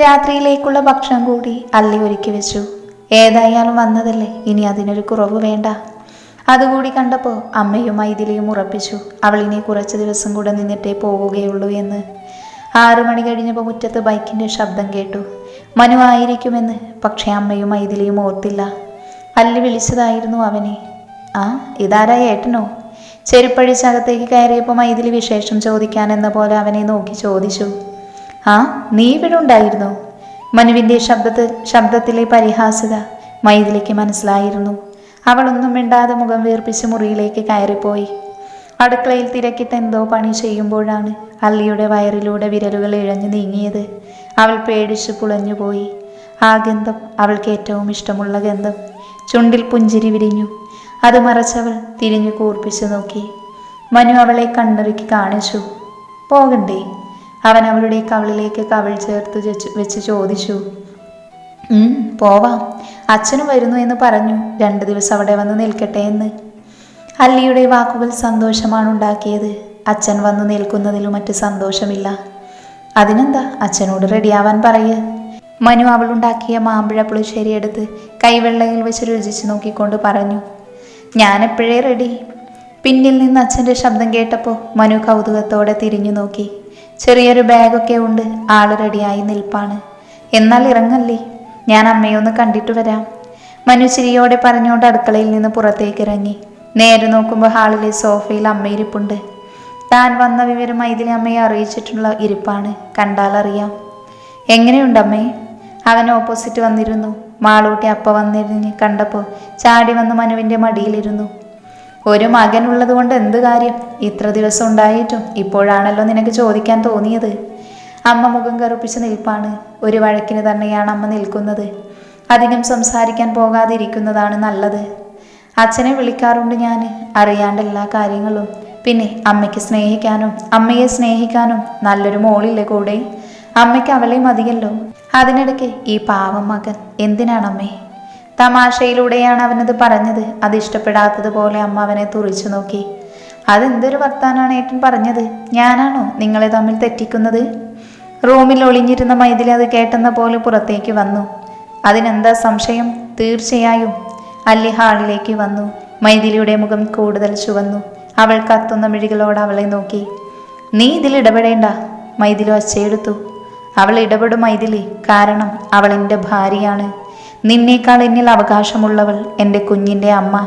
രാത്രിയിലേക്കുള്ള ഭക്ഷണം കൂടി അല്ലി ഒരുക്കി വെച്ചു. ഏതായാലും വന്നതല്ലേ ഇനി അതിനൊരു കുറവ് വേണ്ട. അതുകൂടി കണ്ടപ്പോൾ അമ്മയും മൈഥിലിയും ഉറപ്പിച്ചു അവളിനി കുറച്ച് ദിവസം കൂടെ നിന്നിട്ടേ പോവുകയുള്ളൂ എന്ന്. ആറു മണി കഴിഞ്ഞപ്പോൾ മുറ്റത്ത് ബൈക്കിന്റെ ശബ്ദം കേട്ടു. മനു ആയിരിക്കുമെന്ന് പക്ഷേ അമ്മയും മൈഥിലിയും ഓർത്തില്ല. അല്ലി വിളിച്ചതായിരുന്നു അവനെ. ആ ഇതാരാ ഏട്ടനോ? ചെരുപ്പഴിച്ചകത്തേക്ക് കയറിയപ്പോൾ മൈഥിലി വിശേഷം ചോദിക്കാൻ എന്ന പോലെ അവനെ നോക്കി ചോദിച്ചു. ആ നീ ഇവിടെ ഉണ്ടായിരുന്നു? മനുവിന്റെ ശബ്ദത്തിൽ ശബ്ദത്തിലെ പരിഹാസ്യത മൈഥിലിക്ക് മനസ്സിലായിരുന്നു. അവളൊന്നും മിണ്ടാതെ മുഖം വീർപ്പിച്ച് മുറിയിലേക്ക് കയറിപ്പോയി. അടുക്കളയിൽ തിരക്കിട്ട് എന്തോ പണി ചെയ്യുമ്പോഴാണ് അല്ലിയുടെ വയറിലൂടെ വിരലുകൾ ഇഴഞ്ഞു നീങ്ങിയത്. അവൾ പേടിച്ച് പുളഞ്ഞുപോയി ആ ഗന്ധം അവൾക്ക് ഏറ്റവും ഇഷ്ടമുള്ള ഗന്ധം. ചുണ്ടിൽ പുഞ്ചിരി വിരിഞ്ഞു. അത് മറച്ചവൾ തിരിഞ്ഞു കൂർപ്പിച്ചു നോക്കി. മനു അവളെ കണ്ണിറുക്കി കാണിച്ചു. പോകണ്ടേ? അവൻ അവളുടെ കവിളിലേക്ക് കവിൾ ചേർത്ത് വെച്ച് ചോദിച്ചു "ഉം, പോവാം. അച്ഛനും വരുന്നു എന്ന് പറഞ്ഞു. രണ്ടു ദിവസം അവിടെ വന്ന് നിൽക്കട്ടെ എന്ന്. അല്ലിയുടെ വാക്കുകൾ സന്തോഷമാണ് ഉണ്ടാക്കിയത്. അച്ഛൻ വന്നു നിൽക്കുന്നതിലും മറ്റ് സന്തോഷമില്ല. അതിനെന്താ? അച്ഛനോട് റെഡിയാവാൻ പറയ്. മനു അവളുണ്ടാക്കിയ മാമ്പഴ പുളിശ്ശേരി എടുത്ത് കൈവെള്ളയിൽ വെച്ച് രുചിച്ച് നോക്കിക്കൊണ്ട് പറഞ്ഞു ഞാനെപ്പോഴേ റെഡി. പിന്നിൽ നിന്ന് അച്ഛന്റെ ശബ്ദം കേട്ടപ്പോൾ മനു കൗതുകത്തോടെ തിരിഞ്ഞു നോക്കി. ചെറിയൊരു ബാഗൊക്കെ ഉണ്ട്. ആൾ റെഡിയായി നിൽപ്പാണ്. എന്നാൽ ഇറങ്ങല്ലേ? ഞാൻ അമ്മയൊന്ന് കണ്ടിട്ട് വരാം. മനു ചിരിയോടെ പറഞ്ഞുകൊണ്ട് അടുക്കളയിൽ നിന്ന് പുറത്തേക്ക് ഇറങ്ങി. നേരെ നോക്കുമ്പോൾ ഹാളിലെ സോഫയിൽ അമ്മയിരിപ്പുണ്ട് താൻ വന്ന വിവരം ഇതിലെ അമ്മയെ അറിയിച്ചിട്ടുള്ള ഇരിപ്പാണ്. കണ്ടാൽ അറിയാം. എങ്ങനെയുണ്ട് അമ്മേ? അവൻ ഓപ്പോസിറ്റ് വന്നിരുന്നു. മാളൂട്ടി അപ്പ വന്നിരുന്ന് കണ്ടപ്പോൾ ചാടി വന്ന് മനുവിന്റെ മടിയിലിരുന്നു. ഒരു മകനുള്ളത് കൊണ്ട് എന്ത് കാര്യം? ഇത്ര ദിവസം ഉണ്ടായിട്ടും ഇപ്പോഴാണല്ലോ നിനക്ക് ചോദിക്കാൻ തോന്നിയത്. അമ്മ മുഖം കറുപ്പിച്ച് നിൽപ്പാണ്. ഒരു വഴക്കിന് തന്നെയാണ് അമ്മ നിൽക്കുന്നത്. അധികം സംസാരിക്കാൻ പോകാതിരിക്കുന്നതാണ് നല്ലത്. അച്ഛനെ വിളിക്കാറുണ്ട് ഞാൻ അറിയാണ്ട് എല്ലാ കാര്യങ്ങളും. പിന്നെ അമ്മയ്ക്ക് സ്നേഹിക്കാനും അമ്മയെ സ്നേഹിക്കാനും നല്ലൊരു മോളില്ലേ കൂടെ? അമ്മയ്ക്ക് അവളെ മതിയല്ലോ. അതിനിടയ്ക്ക് ഈ പാവം മകൻ എന്തിനാണമ്മേ? തമാശയിലൂടെയാണ് അവനത് പറഞ്ഞത്. അത് ഇഷ്ടപ്പെടാത്തതുപോലെ അമ്മ അവനെ തുറിച്ചു നോക്കി. അതെന്തൊരു വർത്താനാണ് ഏട്ടൻ പറഞ്ഞത്? ഞാനാണോ നിങ്ങളെ തമ്മിൽ തെറ്റിക്കുന്നത്? റൂമിൽ ഒളിഞ്ഞിരുന്ന മൈതിൽ അത് കേട്ടെന്ന പോലെ പുറത്തേക്ക് വന്നു. അതിനെന്താ സംശയം? തീർച്ചയായും. അല്ലി ഹാളിലേക്ക് വന്നു. മൈഥിലിയുടെ മുഖം കൂടുതൽ ചുവന്നു. അവൾ കത്തുന്ന മിഴികളോട് അവളെ നോക്കി. നീ ഇതിൽ ഇടപെടേണ്ട മൈഥിലി ഒച്ചയെടുത്തു. അവൾ ഇടപെടും മൈഥിലി. കാരണം അവൾ എന്റെ ഭാര്യയാണ്. നിന്നേക്കാൾ എന്നിൽ അവകാശമുള്ളവൾ എന്റെ കുഞ്ഞിന്റെ അമ്മ.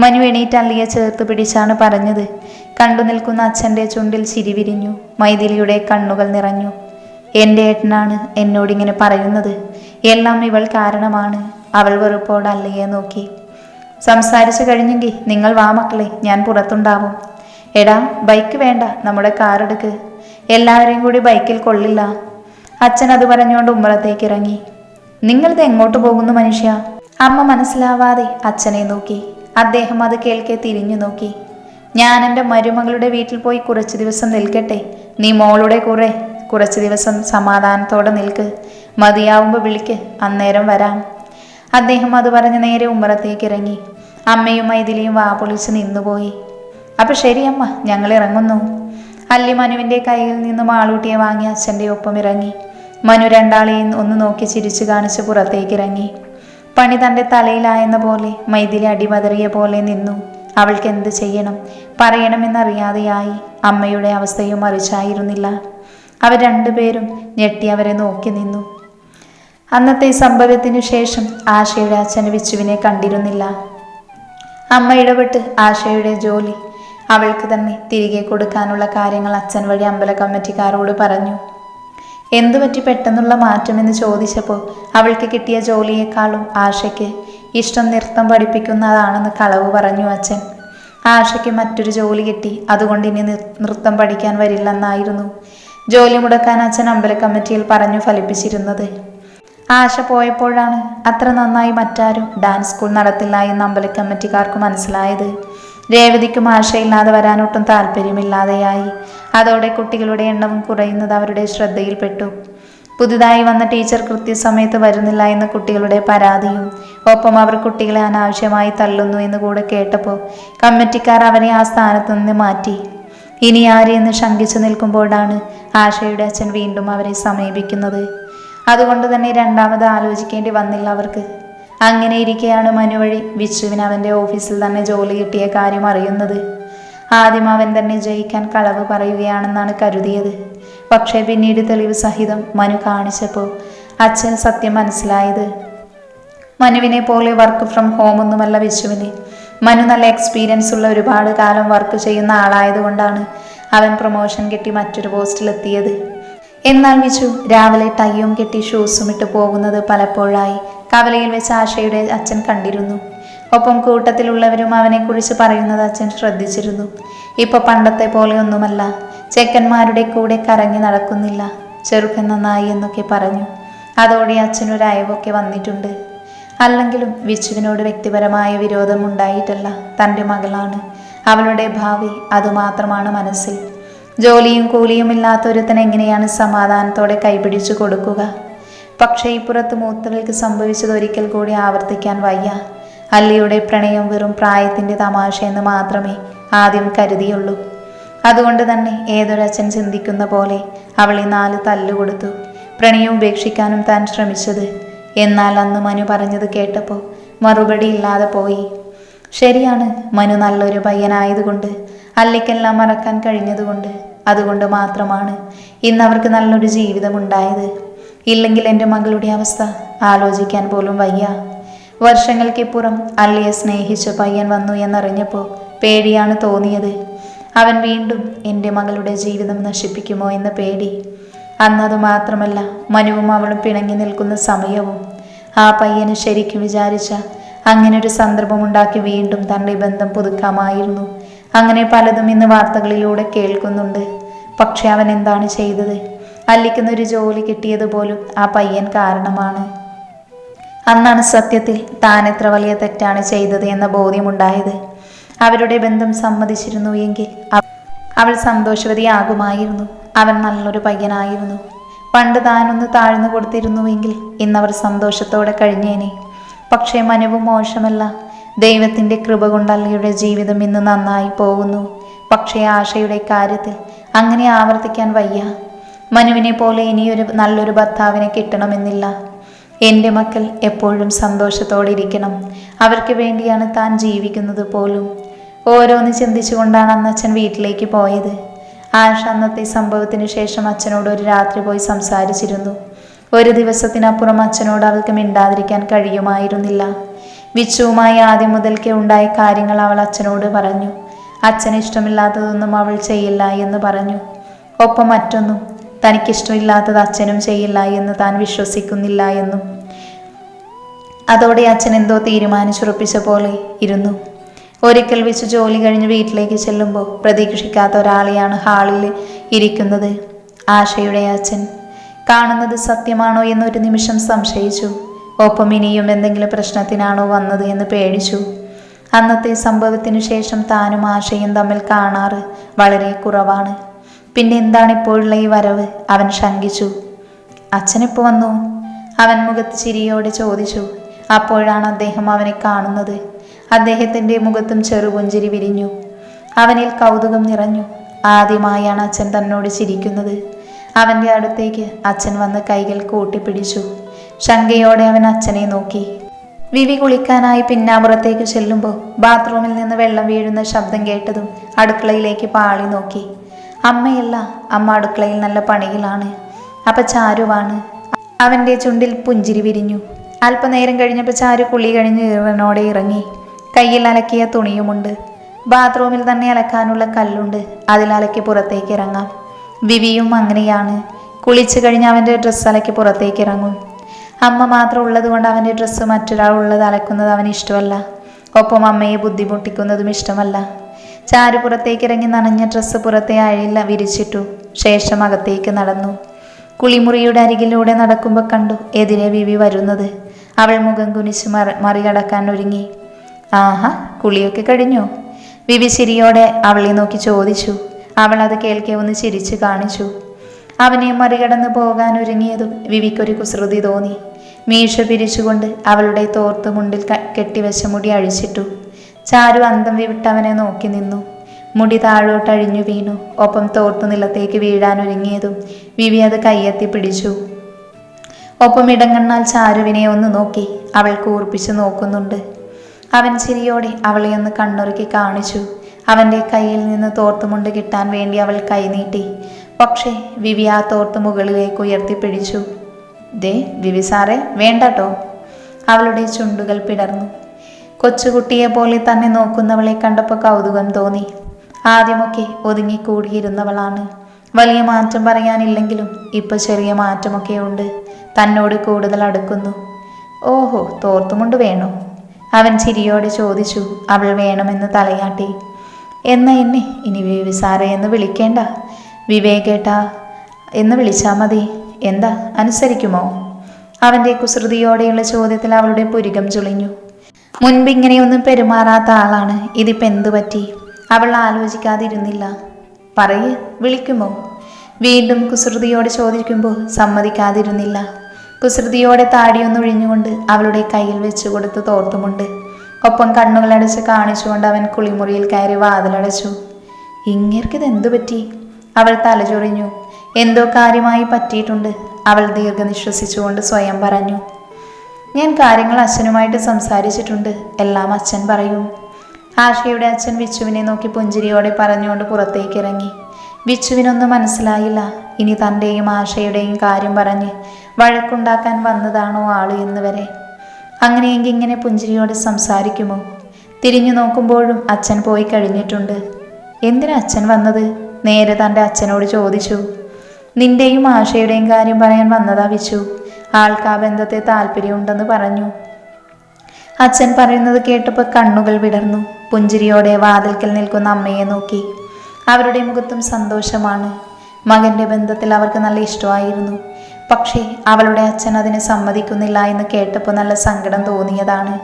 മനു എണീറ്റ് അള്ളിയെ ചേർത്ത് പിടിച്ചാണ് പറഞ്ഞത്. കണ്ടു നിൽക്കുന്ന അച്ഛന്റെ ചുണ്ടിൽ ചിരി വിരിഞ്ഞു. മൈഥിലിയുടെ കണ്ണുകൾ നിറഞ്ഞു. എന്റെ ഏട്ടനാണ് എന്നോടിങ്ങനെ പറയുന്നത്. എല്ലാം ഇവൾ കാരണമാണ്. അവൾ വെറുപ്പോട് അല്ലയെ നോക്കി. സംസാരിച്ചു കഴിഞ്ഞെങ്കിൽ നിങ്ങൾ വാ മക്കളെ ഞാൻ പുറത്തുണ്ടാവും. എടാ ബൈക്ക് വേണ്ട നമ്മുടെ കാർ എടുക്ക്. എല്ലാവരെയും കൂടി ബൈക്കിൽ കൊള്ളില്ല. അച്ഛൻ അത് പറഞ്ഞുകൊണ്ട് ഉമ്മറത്തേക്ക് ഇറങ്ങി. നിങ്ങളിത് എങ്ങോട്ട് പോകുന്നു മനുഷ്യ? അമ്മ മനസ്സിലാവാതെ അച്ഛനെ നോക്കി. അദ്ദേഹം അത് കേൾക്കെ തിരിഞ്ഞു നോക്കി. ഞാൻ എന്റെ മരുമകളുടെ വീട്ടിൽ പോയി കുറച്ച് ദിവസം നിൽക്കട്ടെ. നീ മോളുടെ കുറെ കുറച്ച് ദിവസം സമാധാനത്തോടെ നിൽക്ക്. മതിയാവുമ്പോൾ വിളിക്ക്. അന്നേരം വരാം. അദ്ദേഹം അത് പറഞ്ഞ് നേരെ ഉമ്മറത്തേക്ക് ഇറങ്ങി. അമ്മയും മൈഥിലിയും വാ പൊളിച്ച് നിന്നുപോയി. അപ്പം ശരി അമ്മ ഞങ്ങൾ ഇറങ്ങുന്നു. അല്ലി മനുവിന്റെ കയ്യിൽ നിന്നും ആളൂട്ടിയെ വാങ്ങി അച്ഛന്റെ ഒപ്പം ഇറങ്ങി. മനു രണ്ടാളെയും ഒന്ന് നോക്കി ചിരിച്ചു കാണിച്ച് പുറത്തേക്ക് ഇറങ്ങി പണി തന്റെ തലയിലായെന്ന പോലെ മൈഥിലി അടിമതറിയ പോലെ നിന്നു. അവൾക്ക് എന്ത് ചെയ്യണം? പറയണമെന്നറിയാതെയായി അമ്മയുടെ അവസ്ഥയും അറിച്ചായിരുന്നില്ല അവർ രണ്ടുപേരും ഞെട്ടി അവരെ നോക്കി നിന്നു. അന്നത്തെ സംഭവത്തിനു ശേഷം ആശയുടെ അച്ഛന് വിച്ചുവിനെ കണ്ടിരുന്നില്ല. അമ്മ ഇടപെട്ട് ആശയുടെ ജോലി അവൾക്ക് തന്നെ തിരികെ കൊടുക്കാനുള്ള കാര്യങ്ങൾ അച്ഛൻ വഴി അമ്പല കമ്മിറ്റിക്കാരോട് പറഞ്ഞു. എന്തുപറ്റി പെട്ടെന്നുള്ള മാറ്റമെന്ന് ചോദിച്ചപ്പോൾ അവൾക്ക് കിട്ടിയ ജോലിയേക്കാളും ആശയ്ക്ക് ഇഷ്ടം നൃത്തം പഠിപ്പിക്കുന്നതാണെന്ന് കളവ് പറഞ്ഞു അച്ഛൻ. ആശയ്ക്ക് മറ്റൊരു ജോലി കിട്ടി. അതുകൊണ്ട് ഇനി നൃത്തം പഠിക്കാൻ വരില്ലെന്നായിരുന്നു ജോലി മുടക്കാൻ അച്ഛൻ അമ്പല കമ്മിറ്റിയിൽ പറഞ്ഞു ഫലിപ്പിച്ചിരുന്നത്. ആശ പോയപ്പോഴാണ് അത്ര നന്നായി മറ്റാരും ഡാൻസ് സ്കൂൾ നടത്തില്ല എന്ന് അമ്പല കമ്മിറ്റിക്കാർക്ക് മനസ്സിലായത്. രേവതിക്കും ആശയില്ലാതെ വരാനൊട്ടും താല്പര്യമില്ലാതെയായി. അതോടെ കുട്ടികളുടെ എണ്ണവും കുറയുന്നത് അവരുടെ ശ്രദ്ധയിൽപ്പെട്ടു. പുതുതായി വന്ന ടീച്ചർ കൃത്യസമയത്ത് വരുന്നില്ല എന്ന കുട്ടികളുടെ പരാതിയും ഒപ്പം അവർ കുട്ടികളെ അനാവശ്യമായി തള്ളുന്നു എന്ന് കൂടെ കേട്ടപ്പോൾ കമ്മിറ്റിക്കാർ അവരെ ആ സ്ഥാനത്ത് നിന്ന് മാറ്റി. ഇനി ആരെയെന്ന് ശങ്കിച്ചു നിൽക്കുമ്പോഴാണ് ആശയുടെ അച്ഛൻ വീണ്ടും അവരെ സമീപിക്കുന്നത്. അതുകൊണ്ട് തന്നെ രണ്ടാമത് ആലോചിക്കേണ്ടി വന്നില്ല അവർക്ക്. അങ്ങനെ ഇരിക്കെയാണ് മനു വഴി. വിച്ചുവിന് അവന്റെ ഓഫീസിൽ തന്നെ ജോലി കിട്ടിയ കാര്യം അറിയുന്നത്. ആദ്യം അവൻ തന്നെ ജയിക്കാൻ കളവ് പറയുകയാണെന്നാണ് കരുതിയത്. പക്ഷേ പിന്നീട് തെളിവ് സഹിതം മനു കാണിച്ചപ്പോൾ അച്ഛൻ സത്യം മനസ്സിലായത്. മനുവിനെ പോലെ വർക്ക് ഫ്രം ഹോം ഒന്നുമല്ല വിശുവിന് മനു നല്ല എക്സ്പീരിയൻസ് ഉള്ള ഒരുപാട് കാലം വർക്ക് ചെയ്യുന്ന ആളായതുകൊണ്ടാണ് അവൻ പ്രൊമോഷൻ കിട്ടി മറ്റൊരു പോസ്റ്റിലെത്തിയത്. എന്നാൽ വിശു രാവിലെ ടൈയും കെട്ടി ഷൂസും ഇട്ട് പോകുന്നത് പലപ്പോഴായി കവലയിൽ വെച്ച് ആശയുടെ അച്ഛൻ കണ്ടിരുന്നു. ഒപ്പം കൂട്ടത്തിലുള്ളവരും അവനെക്കുറിച്ച് പറയുന്നത് അച്ഛൻ ശ്രദ്ധിച്ചിരുന്നു. ഇപ്പൊ പണ്ടത്തെ പോലെ ഒന്നുമല്ല. ചെക്കന്മാരുടെ കൂടെ കറങ്ങി നടക്കുന്നില്ല. ചെറുക്കൻ നന്നായി എന്നൊക്കെ പറഞ്ഞു. അതോടെ അച്ഛനൊരു അയവൊക്കെ വന്നിട്ടുണ്ട്. അല്ലെങ്കിലും വിച്ചുവിനോട് വ്യക്തിപരമായ വിരോധം ഉണ്ടായിട്ടല്ല. തന്റെ മകളാണ്. അവളുടെ ഭാവി അതുമാത്രമാണ് മനസ്സിൽ. ജോലിയും കൂലിയും ഇല്ലാത്തൊരുത്തൻ എങ്ങനെയാണ് സമാധാനത്തോടെ കൈപിടിച്ചു കൊടുക്കുക? പക്ഷേ ഇപ്പുറത്ത് മൂത്തവൾക്ക് സംഭവിച്ചത് ഒരിക്കൽ കൂടി ആവർത്തിക്കാൻ വയ്യ. അല്ലിയുടെ പ്രണയം വെറും പ്രായത്തിന്റെ തമാശ എന്ന് മാത്രമേ ആദ്യം കരുതിയുള്ളൂ. അതുകൊണ്ട് തന്നെ ഏതൊരച്ഛൻ ചിന്തിക്കുന്ന പോലെ അവളെ നാല് തല്ലുകൊടുത്തു പ്രണയം ഉപേക്ഷിക്കാനും താൻ ശ്രമിച്ചത്. എന്നാൽ അന്ന് മനു പറഞ്ഞത് കേട്ടപ്പോൾ മറുപടി ഇല്ലാതെ പോയി. ശരിയാണ് മനു നല്ലൊരു പയ്യനായതുകൊണ്ട് അല്ലിക്കെല്ലാം മറക്കാൻ കഴിഞ്ഞതുകൊണ്ട് അതുകൊണ്ട് മാത്രമാണ് ഇന്ന് അവർക്ക് നല്ലൊരു ജീവിതമുണ്ടായത്. ഇല്ലെങ്കിൽ എന്റെ മകളുടെ അവസ്ഥ ആലോചിക്കാൻ പോലും വയ്യ. വർഷങ്ങൾക്കിപ്പുറം അല്ലിയെ സ്നേഹിച്ച പയ്യൻ വന്നു എന്നറിഞ്ഞപ്പോൾ പേടിയാണ് തോന്നിയത്. അവൻ വീണ്ടും എന്റെ മകളുടെ ജീവിതം നശിപ്പിക്കുമോ എന്ന പേടി. അന്നത് മാത്രമല്ല മനുവും അവളും പിണങ്ങി നിൽക്കുന്ന സമയവും. ആ പയ്യന് ശരിക്കും വിചാരിച്ച അങ്ങനൊരു സന്ദർഭമുണ്ടാക്കി വീണ്ടും തന്റെ ബന്ധം പുതുക്കാമായിരുന്നു. അങ്ങനെ പലതും ഇന്ന് വാർത്തകളിലൂടെ കേൾക്കുന്നുണ്ട്. പക്ഷെ അവൻ എന്താണ് ചെയ്തത്? അല്ലിക്കുന്ന ഒരു ജോലി കിട്ടിയത് പോലും ആ പയ്യൻ കാരണമാണ്. അന്നാണ് സത്യത്തിൽ താൻ എത്ര വലിയ തെറ്റാണ് ചെയ്തത് എന്ന ബോധ്യമുണ്ടായത്. അവരുടെ ബന്ധം സമ്മതിച്ചിരുന്നു എങ്കിൽ അവ- അവൾ സന്തോഷവതിയാകുമായിരുന്നു. അവൻ നല്ലൊരു പയ്യനായിരുന്നു. പണ്ട് താനൊന്ന് താഴ്ന്നു കൊടുത്തിരുന്നുവെങ്കിൽ ഇന്നവർ സന്തോഷത്തോടെ കഴിഞ്ഞേനെ. പക്ഷേ മനവും മോശമല്ല. ദൈവത്തിന്റെ കൃപ കൊണ്ട് അല്ലയുടെ ജീവിതം ഇന്ന് നന്നായി പോകുന്നു. പക്ഷേ ആശയുടെ കാര്യത്തിൽ അങ്ങനെ ആവർത്തിക്കാൻ വയ്യ. മനുവിനെ പോലെ ഇനിയൊരു നല്ലൊരു ഭർത്താവിനെ കിട്ടണമെന്നില്ല. എന്റെ മക്കൾ എപ്പോഴും സന്തോഷത്തോടെ ഇരിക്കണം അവർക്ക് വേണ്ടിയാണ് താൻ ജീവിക്കുന്നത് പോലും. ഓരോന്ന് ചിന്തിച്ചുകൊണ്ടാണ് അന്ന് അച്ഛൻ വീട്ടിലേക്ക് പോയത്. ആഷ അന്നത്തെ സംഭവത്തിന് ശേഷം അച്ഛനോട് ഒരു രാത്രി പോയി സംസാരിച്ചിരുന്നു. ഒരു ദിവസത്തിനപ്പുറം അച്ഛനോട് അവൾക്ക് മിണ്ടാതിരിക്കാൻ കഴിയുമായിരുന്നില്ല. വിച്ചുവുമായി ആദ്യം മുതൽക്കേ ഉണ്ടായ കാര്യങ്ങൾ അവൾ അച്ഛനോട് പറഞ്ഞു. അച്ഛന് ഇഷ്ടമില്ലാത്തതൊന്നും അവൾ ചെയ്യില്ല എന്ന് പറഞ്ഞു. ഒപ്പം മറ്റൊന്നും തനിക്കിഷ്ടമില്ലാത്തത് അച്ഛനും ചെയ്യില്ല എന്ന് താൻ വിശ്വസിക്കുന്നില്ല എന്നും. അതോടെ അച്ഛൻ എന്തോ തീരുമാനിച്ചുറപ്പിച്ച പോലെ ഇരുന്നു. ഒരിക്കൽ വെച്ച് ജോലി കഴിഞ്ഞ് വീട്ടിലേക്ക് ചെല്ലുമ്പോൾ പ്രതീക്ഷിക്കാത്ത ഒരാളെയാണ് ഹാളിൽ ഇരിക്കുന്നത്. ആശയുടെ അച്ഛൻ. കാണുന്നത് സത്യമാണോ എന്നൊരു നിമിഷം സംശയിച്ചു. ഒപ്പം ഇനിയും എന്തെങ്കിലും പ്രശ്നത്തിനാണോ വന്നത് എന്ന് പേടിച്ചു. അന്നത്തെ സംഭവത്തിനു ശേഷം താനും ആശയും തമ്മിൽ കാണാറ് വളരെ കുറവാണ്. പിന്നെ എന്താണ് ഇപ്പോഴുള്ള ഈ വരവ്? അവൻ ശങ്കിച്ചു. അച്ഛനെപ്പോ വന്നു? അവൻ മുഖത്ത് ചിരിയോടെ ചോദിച്ചു. അപ്പോഴാണ് അദ്ദേഹം അവനെ കാണുന്നത്. അദ്ദേഹത്തിന്റെ മുഖത്തും ചെറുപുഞ്ചിരി വിരിഞ്ഞു. അവനിൽ കൗതുകം നിറഞ്ഞു. ആദ്യമായാണ് അച്ഛൻ തന്നോട് ചിരിക്കുന്നത്. അവന്റെ അടുത്തേക്ക് അച്ഛൻ വന്ന് കൈകൾ കൂട്ടിപ്പിടിച്ചു. ശങ്കയോടെ അവൻ അച്ഛനെ നോക്കി. വിവി കുളിക്കാനായി പിന്നാമ്പുറത്തേക്ക് ചെല്ലുമ്പോൾ ബാത്റൂമിൽ നിന്ന് വെള്ളം വീഴുന്ന ശബ്ദം കേട്ടതും അടുക്കളയിലേക്ക് പാളി നോക്കി. അമ്മയല്ല അമ്മ അടുക്കളയിൽ നല്ല പണിയിലാണ്. അപ്പം ചാരുവാണ്. അവന്റെ ചുണ്ടിൽ പുഞ്ചിരി വിരിഞ്ഞു. അല്പനേരം കഴിഞ്ഞപ്പോൾ ചാരു കുളി കഴിഞ്ഞ് ഇറനോടെ ഇറങ്ങി. കയ്യിൽ അലക്കിയ തുണിയുമുണ്ട്. ബാത്റൂമിൽ തന്നെ അലക്കാനുള്ള കല്ലുണ്ട്. അതിൽ അലക്കി പുറത്തേക്ക് ഇറങ്ങാം. വിവിയും അങ്ങനെയാണ്. കുളിച്ചു കഴിഞ്ഞ് അവന്റെ ഡ്രസ്സ് അലക്കി പുറത്തേക്ക് ഇറങ്ങും. അമ്മ മാത്രം ഉള്ളത് കൊണ്ട് അവന്റെ ഡ്രസ്സ് മറ്റൊരാൾ ഉള്ളത് അലക്കുന്നത് അവന് ഇഷ്ടമല്ല. ഒപ്പം അമ്മയെ ബുദ്ധിമുട്ടിക്കുന്നതും ഇഷ്ടമല്ല. ചാരു പുറത്തേക്കിറങ്ങി നനഞ്ഞ ഡ്രസ്സ് പുറത്തെ അഴില വിരിച്ചിട്ടു. ശേഷം അകത്തേക്ക് നടന്നു. കുളിമുറിയുടെ അരികിലൂടെ നടക്കുമ്പോൾ കണ്ടു എതിരെ വിവി വരുന്നത്. അവൾ മുഖം കുനിച്ച് മറി മറികടക്കാൻ ഒരുങ്ങി. ആഹാ കുളിയൊക്കെ കഴിഞ്ഞോ? വിവി ചിരിയോടെ അവളെ നോക്കി ചോദിച്ചു. അവൾ അത് കേൾക്കെ ഒന്ന് ചിരിച്ചു കാണിച്ചു. അവനെ മറികടന്ന് പോകാൻ ഒരുങ്ങിയതും വിവിക്കൊരു കുസൃതി തോന്നി. മീശ പിരിച്ചുകൊണ്ട് അവളുടെ തോർത്ത് മുണ്ടിൽ കെട്ടിവെച്ച മുടി അഴിച്ചിട്ടു. ചാരു അന്തം വിവിട്ടവനെ നോക്കി നിന്നു. മുടി താഴോട്ട് അഴിഞ്ഞു വീണു. ഒപ്പം തോർത്തു നിലത്തേക്ക് വീഴാൻ ഒരുങ്ങിയതും വിവി അത് കയ്യെത്തി പിടിച്ചു. ഒപ്പം ഇടങ്ങണ്ണാൽ ചാരുവിനെ ഒന്ന് നോക്കി അവൾ കൂർപ്പിച്ചു നോക്കുന്നുണ്ട്. അവൻ ചിരിയോടെ അവളെ ഒന്ന് കണ്ണുറുക്കി കാണിച്ചു. അവന്റെ കയ്യിൽ നിന്ന് തോർത്തുമുണ്ട് കിട്ടാൻ വേണ്ടി അവൾ കൈനീട്ടി പക്ഷേ വിവി ആ തോർത്ത് മുകളിലേക്ക് ഉയർത്തിപ്പിടിച്ചു ദേ വിവി സാറേ വേണ്ടട്ടോ അവളുടെ ചുണ്ടുകൾ പിടർന്നു കൊച്ചുകുട്ടിയെ പോലെ തന്നെ നോക്കുന്നവളെ കണ്ടപ്പോൾ കൗതുകം തോന്നി. ആദ്യമൊക്കെ ഒതുങ്ങിക്കൂടിയിരുന്നവളാണ്. വലിയ മാറ്റം പറയാനില്ലെങ്കിലും ഇപ്പൊ ചെറിയ മാറ്റമൊക്കെ ഉണ്ട്. തന്നോട് കൂടുതൽ അടുക്കുന്നു. ഓഹോ തോർത്തുമുണ്ട് വേണോ? അവൻ ചിരിയോടെ ചോദിച്ചു. അവൾ വേണമെന്ന് തലയാട്ടി. എന്ന എന്നെ? ഇനി വിവിസാര എന്ന് വിളിക്കേണ്ട. വിവേകേട്ടാ എന്ന് വിളിച്ചാൽ മതി. എന്താ അനുസരിക്കുമോ? അവന്റെ കുസൃതിയോടെയുള്ള ചോദ്യത്തിൽ അവളുടെ പുരികം ചുളിഞ്ഞു. മുൻപ് ഇങ്ങനെയൊന്നും പെരുമാറാത്ത ആളാണ്. ഇതിപ്പോൾ എന്തു പറ്റി? അവൾ ആലോചിക്കാതിരുന്നില്ല. പറയ് വിളിക്കുമോ? വീണ്ടും കുസൃതിയോട് ചോദിക്കുമ്പോൾ സമ്മതിക്കാതിരുന്നില്ല. കുസൃതിയോടെ താടിയൊന്നൊഴിഞ്ഞുകൊണ്ട് അവളുടെ കയ്യിൽ വെച്ചു കൊടുത്ത് തോർത്തുമുണ്ട്. ഒപ്പം കണ്ണുകളടച്ച് കാണിച്ചുകൊണ്ട് അവൻ കുളിമുറിയിൽ കയറി വാതിലടച്ചു. ഇങ്ങേർക്കിത് എന്തു പറ്റി? അവൾ തലചൊറിഞ്ഞു എന്തോ കാര്യമായി പറ്റിയിട്ടുണ്ട്. അവൾ ദീർഘനിശ്വസിച്ചുകൊണ്ട് സ്വയം പറഞ്ഞു. ഞാൻ കാര്യങ്ങൾ അച്ഛനുമായിട്ട് സംസാരിച്ചിട്ടുണ്ട്. എല്ലാം അച്ഛൻ പറയും. ആഷയുടെ അച്ഛൻ വിച്ചുവിനെ നോക്കി പുഞ്ചിരിയോടെ പറഞ്ഞുകൊണ്ട് പുറത്തേക്ക് ഇറങ്ങി വിച്ചുവിനൊന്നും മനസ്സിലായില്ല. ഇനി തന്റെയും ആശയുടെയും കാര്യം പറഞ്ഞ് വഴക്കുണ്ടാക്കാൻ വന്നതാണോ ആൾ എന്ന് വരെ അങ്ങനെയെങ്കിൽ ഇങ്ങനെ പുഞ്ചിരിയോടെ സംസാരിക്കുമോ? തിരിഞ്ഞു നോക്കുമ്പോഴും അച്ഛൻ പോയി കഴിഞ്ഞിട്ടുണ്ട്. എന്തിനാ അച്ഛൻ വന്നത്? നേരെ തന്റെ അച്ഛനോട് ചോദിച്ചു. നിന്റെയും ആശയുടെയും കാര്യം പറയാൻ വന്നതാ വിച്ചു. ആൾക്ക് ആ ബന്ധത്തെ താല്പര്യമുണ്ടെന്ന് പറഞ്ഞു. അച്ഛൻ പറയുന്നത് കേട്ടപ്പോൾ കണ്ണുകൾ വിടർന്നു. പുഞ്ചിരിയോടെ വാതിൽക്കൽ നിൽക്കുന്ന അമ്മയെ നോക്കി. അവരുടെ മുഖത്തും സന്തോഷമാണ്. മകന്റെ ബന്ധത്തിൽ അവർക്ക് നല്ല ഇഷ്ടമായിരുന്നു. പക്ഷേ അവളുടെ അച്ഛൻ അതിന് സമ്മതിക്കുന്നില്ല എന്ന് കേട്ടപ്പോൾ നല്ല സങ്കടം തോന്നിയതാണ്.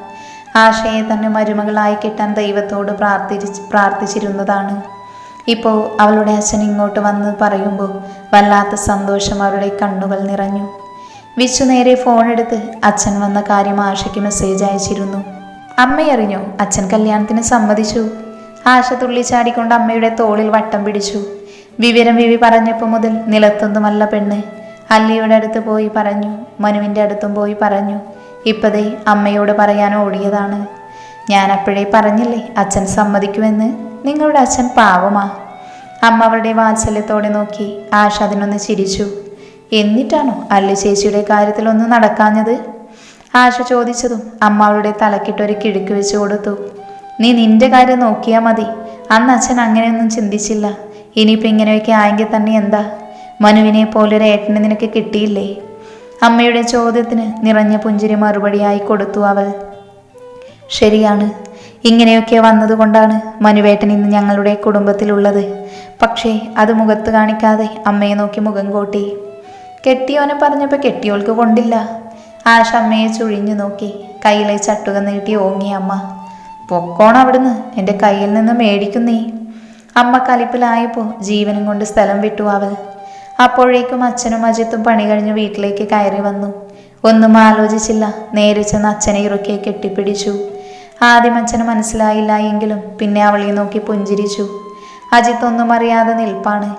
ആശയെ തന്നെ മരുമകളായി കിട്ടാൻ ദൈവത്തോട് പ്രാർത്ഥിച്ച് പ്രാർത്ഥിച്ചിരുന്നതാണ്. ഇപ്പോൾ അവളുടെ അച്ഛൻ ഇങ്ങോട്ട് വന്ന് പറയുമ്പോൾ വല്ലാത്ത സന്തോഷം അവരുടെ കണ്ണുകൾ നിറഞ്ഞു. വിച്ചു നേരെ ഫോണെടുത്ത് അച്ഛൻ വന്ന കാര്യം ആശയ്ക്ക് മെസ്സേജ് അയച്ചിരുന്നു. അമ്മയറിഞ്ഞു അച്ഛൻ കല്യാണത്തിന് സമ്മതിച്ചു. ആശ തുള്ളി ചാടിക്കൊണ്ട് അമ്മയുടെ തോളിൽ വട്ടം പിടിച്ചു. വിവരം വിവി പറഞ്ഞപ്പോൾ മുതൽ നിലത്തൊന്നുമല്ല പെണ്ണ്. അല്ലിയുടെ അടുത്ത് പോയി പറഞ്ഞു മനുവിന്റെ അടുത്തും പോയി പറഞ്ഞു ഇപ്പതേ അമ്മയോട് പറയാൻ ഓടിയതാണ്. ഞാൻ അപ്പോഴേ പറഞ്ഞില്ലേ അച്ഛൻ സമ്മതിക്കുമെന്ന്. നിങ്ങളുടെ അച്ഛൻ പാവമാ. അമ്മ അവളുടെ വാത്സല്യത്തോടെ നോക്കി ആശ അതിനൊന്ന് ചിരിച്ചു. എന്നിട്ടാണോ അല്ലു ചേച്ചിയുടെ കാര്യത്തിലൊന്നും നടക്കാഞ്ഞത്? ആശ ചോദിച്ചതും അമ്മ അവളുടെ തലക്കിട്ടൊരു കിഴുക്ക് വെച്ച് കൊടുത്തു. നീ നിന്റെ കാര്യം നോക്കിയാൽ മതി. അന്ന് അച്ഛൻ അങ്ങനെയൊന്നും ചിന്തിച്ചില്ല. ഇനിയിപ്പോൾ ഇങ്ങനെയൊക്കെ ആയെങ്കിൽ തന്നെ എന്താ? മനുവിനെ പോലൊരു ഏട്ടനെ നിനക്ക് കിട്ടിയില്ലേ? അമ്മയുടെ ചോദ്യത്തിന് നിറഞ്ഞ പുഞ്ചിരി മറുപടിയായി കൊടുത്തു അവൾ. ശരിയാണ്. ഇങ്ങനെയൊക്കെ വന്നതുകൊണ്ടാണ് മനുവേട്ടൻ ഇന്ന് ഞങ്ങളുടെ കുടുംബത്തിലുള്ളത്. പക്ഷേ അത് മുഖത്ത് കാണിക്കാതെ അമ്മയെ നോക്കി മുഖം കൂട്ടി. കെട്ടിയോനെ പറഞ്ഞപ്പോൾ കെട്ടിയോൾക്ക് കൊണ്ടില്ല. ആശ അമ്മയെ ചുഴിഞ്ഞു നോക്കി കയ്യിലെ ചട്ടുക നീട്ടി ഓങ്ങി അമ്മ. പൊക്കോണം അവിടുന്ന് എന്റെ കയ്യിൽ നിന്ന് മേടിക്കും നീ. അമ്മ കലിപ്പിലായപ്പോൾ ജീവനും കൊണ്ട് സ്ഥലം വിട്ടു അവൾ. അപ്പോഴേക്കും അച്ഛനും അജിത്തും പണി കഴിഞ്ഞ് വീട്ടിലേക്ക് കയറി വന്നു. ഒന്നും ആലോചിച്ചില്ല നേരെ ചെന്ന് അച്ഛനെ ഇറുക്കെ കെട്ടിപ്പിടിച്ചു. ആദ്യം അച്ഛന് മനസ്സിലായില്ല എങ്കിലും പിന്നെ അവളെ നോക്കി പുഞ്ചിരിച്ചു. അജിത്ത് ഒന്നും അറിയാതെ നിൽപ്പാണ്.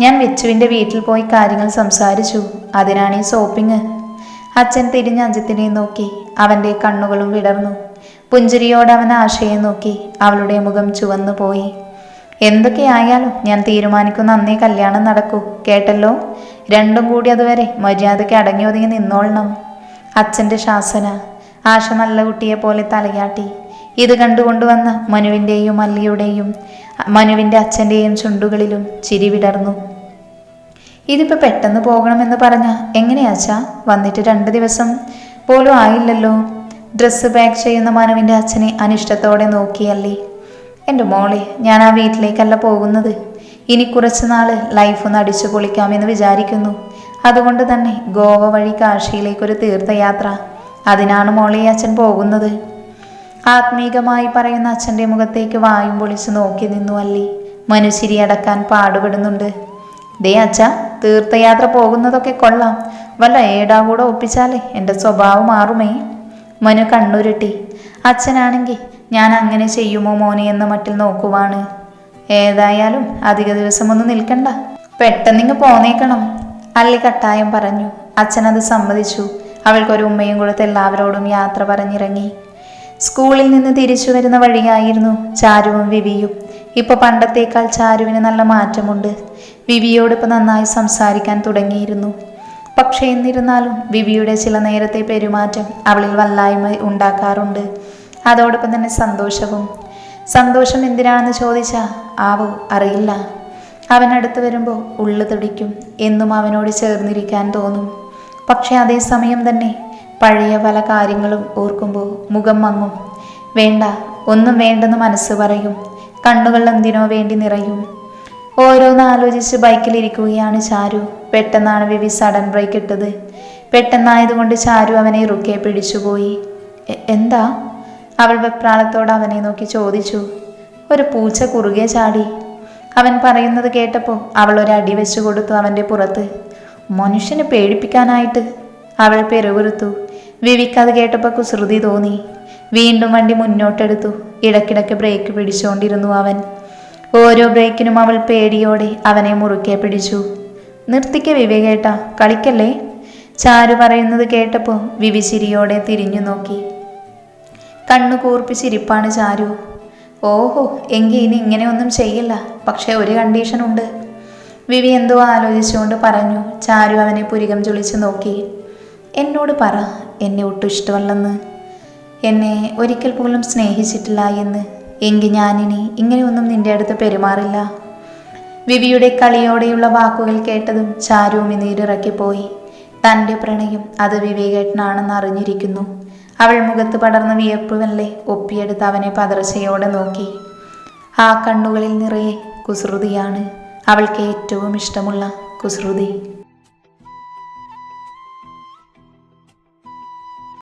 ഞാൻ വിച്ചുവിന്റെ വീട്ടിൽ പോയി കാര്യങ്ങൾ സംസാരിച്ചു. അതിനാണ് ഈ ഷോപ്പിംഗ് അച്ഛൻ തിരിഞ്ഞ് അജിത്തിനെ നോക്കി. അവന്റെ കണ്ണുകളും വിടർന്നു. പുഞ്ചിരിയോട് അവൻ ആശയെ നോക്കി. അവളുടെ മുഖം ചുവന്നു പോയി. എന്തൊക്കെയായാലും ഞാൻ തീരുമാനിക്കുന്ന അന്നേ കല്യാണം നടക്കൂ. കേട്ടല്ലോ? രണ്ടും കൂടി അതുവരെ മര്യാദയ്ക്ക് അടങ്ങി ഒതുങ്ങി നിന്നോളണം. അച്ഛന്റെ ശാസന. ആശ നല്ല കുട്ടിയെ പോലെ തലയാട്ടി. ഇത് കണ്ടുകൊണ്ടുവന്ന മനുവിന്റെയും അല്ലിയുടെയും മനുവിന്റെ അച്ഛന്റെയും ചുണ്ടുകളിലും ചിരി വിടർന്നു. ഇതിപ്പോൾ പെട്ടെന്ന് പോകണമെന്ന് പറഞ്ഞ എങ്ങനെയാച്ചാ വന്നിട്ട് രണ്ട് ദിവസം പോലും ആയില്ലല്ലോ. ഡ്രസ്സ് പാക്ക് ചെയ്യുന്ന മനുവിന്റെ അച്ഛനെ അനിഷ്ടത്തോടെ നോക്കിയല്ലേ. എന്റെ മോളെ ഞാൻ ആ വീട്ടിലേക്കല്ല പോകുന്നത്. ഇനി കുറച്ച് നാൾ ലൈഫ് ഒന്ന് അടിച്ചു പൊളിക്കാമെന്ന് വിചാരിക്കുന്നു. അതുകൊണ്ട് തന്നെ ഗോവ വഴി കാശിയിലേക്കൊരു തീർത്ഥയാത്ര. അതിനാണ് മോളെ അച്ഛൻ പോകുന്നത്. ആത്മീകമായി പറയുന്ന അച്ഛന്റെ മുഖത്തേക്ക് വായും പൊളിച്ച് നോക്കി നിന്നു അല്ലി. മനുശിരി അടക്കാൻ പാടുപെടുന്നുണ്ട്. ദേ അച്ഛ തീർത്ഥയാത്ര പോകുന്നതൊക്കെ കൊള്ളാം. വല്ല ഏടാ കൂടെ ഒപ്പിച്ചാലേ എന്റെ സ്വഭാവം മാറുമേ. മനു കണ്ണുരുട്ടി. അച്ഛനാണെങ്കിൽ ഞാൻ അങ്ങനെ ചെയ്യുമോ മോനെ എന്ന മട്ടിൽ നോക്കുവാണ്. ഏതായാലും അധിക ദിവസമൊന്നും നിൽക്കണ്ട. പെട്ടെന്നിങ്ങ് പോന്നേക്കണം. അല്ലി കട്ടായം പറഞ്ഞു. അച്ഛനത് സമ്മതിച്ചു. അവൾക്കൊരു ഉമ്മയും കൊടുത്ത് എല്ലാവരോടും യാത്ര പറഞ്ഞിറങ്ങി. സ്കൂളിൽ നിന്ന് തിരിച്ചു വരുന്ന വഴിയായിരുന്നു ചാരുവും വിവിയും. ഇപ്പോൾ പണ്ടത്തേക്കാൾ ചാരുവിന് നല്ല മാറ്റമുണ്ട്. വിവിയോട് ഇപ്പൊ നന്നായി സംസാരിക്കാൻ തുടങ്ങിയിരുന്നു. പക്ഷേ എന്നിരുന്നാലും വിവിയുടെ ചില നേരത്തെ പെരുമാറ്റം അവളിൽ വല്ലായ്മ ഉണ്ടാക്കാറുണ്ട്. അതോടൊപ്പം തന്നെ സന്തോഷവും. സന്തോഷം എന്തിനാണെന്ന് ചോദിച്ചാ ആവോ അറിയില്ല. അവനടുത്ത് വരുമ്പോൾ ഉള്ളു തുടിക്കും എന്നും അവനോട് ചേർന്നിരിക്കാൻ തോന്നും. പക്ഷെ അതേസമയം തന്നെ പഴയ പല കാര്യങ്ങളും ഓർക്കുമ്പോൾ മുഖം മങ്ങും. വേണ്ട ഒന്നും വേണ്ടെന്ന് മനസ്സ് പറയും. കണ്ണുകൾ എന്തിനോ വേണ്ടി നിറയും. ഓരോന്ന് ആലോചിച്ച് ബൈക്കിലിരിക്കുകയാണ് ചാരു. പെട്ടെന്നാണ് വിവി സഡൻ ബ്രേക്ക് ഇട്ടത്. പെട്ടെന്നായതുകൊണ്ട് ചാരു അവനെ ഇറുക്കെ പിടിച്ചുപോയി "എ- എന്താ? അവൾ വെപ്രാളത്തോട് അവനെ നോക്കി ചോദിച്ചു. ഒരു പൂച്ച കുറുകെ ചാടി. അവൻ പറയുന്നത് കേട്ടപ്പോൾ അവൾ ഒരു അടി വെച്ചു കൊടുത്തു അവന്റെ പുറത്ത്. മനുഷ്യനെ പേടിപ്പിക്കാനായിട്ട്. അവൾ പെരുവിറുത്തു വിവിക്ക് അത് കേട്ടപ്പോൾ കുസൃതി തോന്നി. വീണ്ടും വണ്ടി മുന്നോട്ടെടുത്തു. ഇടയ്ക്കിടയ്ക്ക് ബ്രേക്ക് പിടിച്ചുകൊണ്ടിരുന്നു അവൻ. ഓരോ ബ്രേക്കിനും അവൾ പേടിയോടെ അവനെ മുറുക്കെ പിടിച്ചു. നിർത്തിക്ക വിവേകേട്ട കളിക്കല്ലേ? ചാരു പറയുന്നത് കേട്ടപ്പോൾ വിവി ചിരിയോടെ തിരിഞ്ഞു നോക്കി. കണ്ണു കൂർപ്പിച്ചിരിപ്പാണ് ചാരു. ഓഹോ എങ്കിൽ ഇനി ഇങ്ങനെയൊന്നും ചെയ്യില്ല. പക്ഷേ ഒരു കണ്ടീഷൻ ഉണ്ട് വിവി എന്തോ ആലോചിച്ചുകൊണ്ട് പറഞ്ഞു. ചാരു അവനെ പുരികം ചൊളിച്ചു നോക്കി. എന്നോട് പറ എന്നെ ഒട്ടും ഇഷ്ടമല്ലെന്ന്. എന്നെ ഒരിക്കൽ പോലും സ്നേഹിച്ചിട്ടില്ല എന്ന്. എങ്കിൽ ഞാനിനി ഇങ്ങനെയൊന്നും നിന്റെ അടുത്ത് പെരുമാറില്ല. വിവിയുടെ കളിയോടെയുള്ള വാക്കുകൾ കേട്ടതും ചാരുവും നീരിറക്കിപ്പോയി. തന്റെ പ്രണയം അത് വിവേകേട്ടനാണെന്ന് അറിഞ്ഞിരിക്കുന്നു. അവൾ മുഖത്ത് പടർന്ന വിയപ്പുവല്ലേ ഒപ്പിയെടുത്ത് അവനെ പതർച്ചയോടെ നോക്കി. ആ കണ്ണുകളിൽ നിറയെ കുസൃതിയാണ് അവൾക്ക് ഏറ്റവും ഇഷ്ടമുള്ള കുസൃതി.